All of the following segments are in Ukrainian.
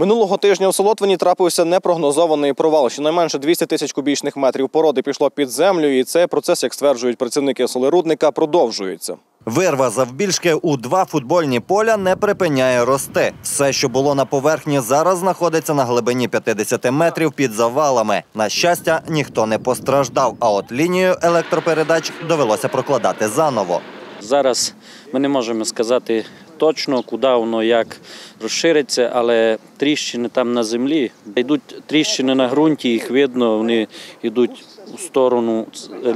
Минулого тижня у Солотвині трапився непрогнозований провал. Щонайменше 200 тисяч кубічних метрів породи пішло під землю, і цей процес, як стверджують працівники солерудника, продовжується. Вирва завбільшки у два футбольні поля не припиняє рости. Все, що було на поверхні, зараз знаходиться на глибині 50 метрів під завалами. На щастя, ніхто не постраждав. А от лінію електропередач довелося прокладати заново. Зараз ми не можемо сказати точно, куди воно як розшириться, але тріщини там на землі. Йдуть тріщини на ґрунті, їх видно, вони йдуть у сторону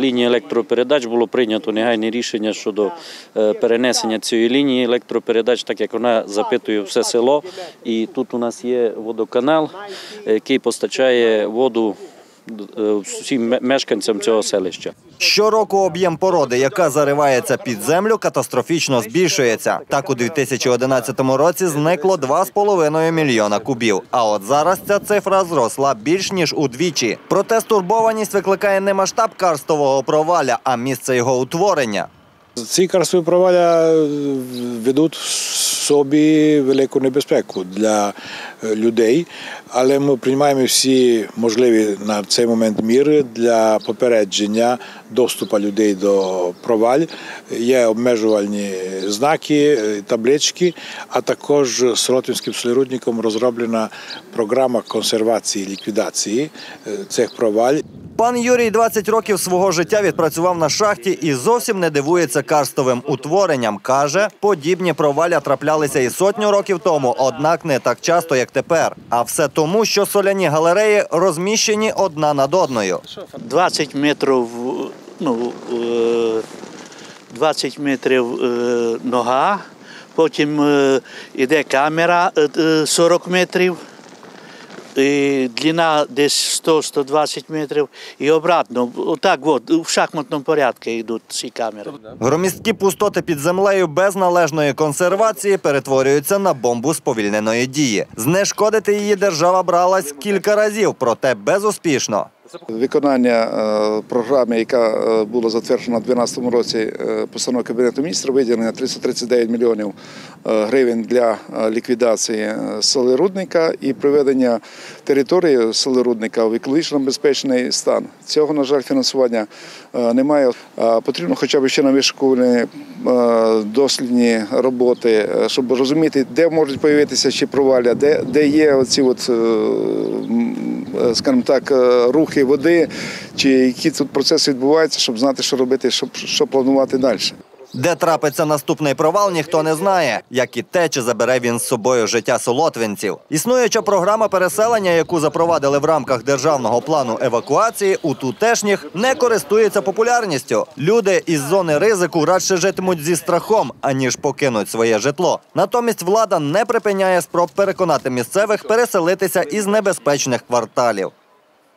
лінії електропередач. Було прийнято негайне рішення щодо е, перенесення цієї лінії електропередач, так як вона запитує все село. І тут у нас є водоканал, е, який постачає воду всім мешканцям цього селища. Щороку об'єм породи, яка заривається під землю, катастрофічно збільшується. Так у 2011 році зникло 2,5 мільйона кубів. А от зараз ця цифра зросла більш ніж удвічі. Проте стурбованість викликає не масштаб карстового проваля, а місце його утворення. Ці карстові проваля е, ведуть в собі велику небезпеку для е, людей, але ми приймаємо всі можливі на цей момент міри для попередження доступу людей до проваль. Є обмежувальні знаки, е, таблички, а також Солотвинським солірудником розроблена програма консервації і ліквідації цих проваль. Пан Юрій 20 років свого життя відпрацював на шахті і зовсім не дивується карстовим утворенням. Каже, подібні проваля траплялися і сотню років тому, однак не так часто, як тепер. А все тому, що соляні галереї розміщені одна над одною. 20 метрів, ну, е, 20 метрів е, нога, потім е, йде камера е, е, 40 метрів, і длина десь 100-120 метрів і обратно. Отак от, в шахматному порядку йдуть ці камери. Громісткі пустоти під землею без належної консервації перетворюються на бомбу сповільненої дії. Знешкодити її держава бралась кілька разів, проте безуспішно. Виконання е, програми, яка е, була затверджена у 2012 році е, постановою Кабінету міністрів, виділення 339 мільйонів гривень для ліквідації солерудника і приведення території солерудника в екологічно безпечний стан. Цього, на жаль, фінансування немає. Потрібно хоча б ще на вишколені дослідні роботи, щоб розуміти, де можуть появитися ще провалля, де, де є оці от, скажімо так, е, рухи води, чи які тут процеси відбуваються, щоб знати, що робити, щоб, що планувати далі. Де трапиться наступний провал, ніхто не знає, як і те, чи забере він з собою життя солотвинців. Існуюча програма переселення, яку запровадили в рамках державного плану евакуації, у тутешніх не користується популярністю. Люди із зони ризику радше житимуть зі страхом, аніж покинуть своє житло. Натомість влада не припиняє спроб переконати місцевих переселитися із небезпечних кварталів.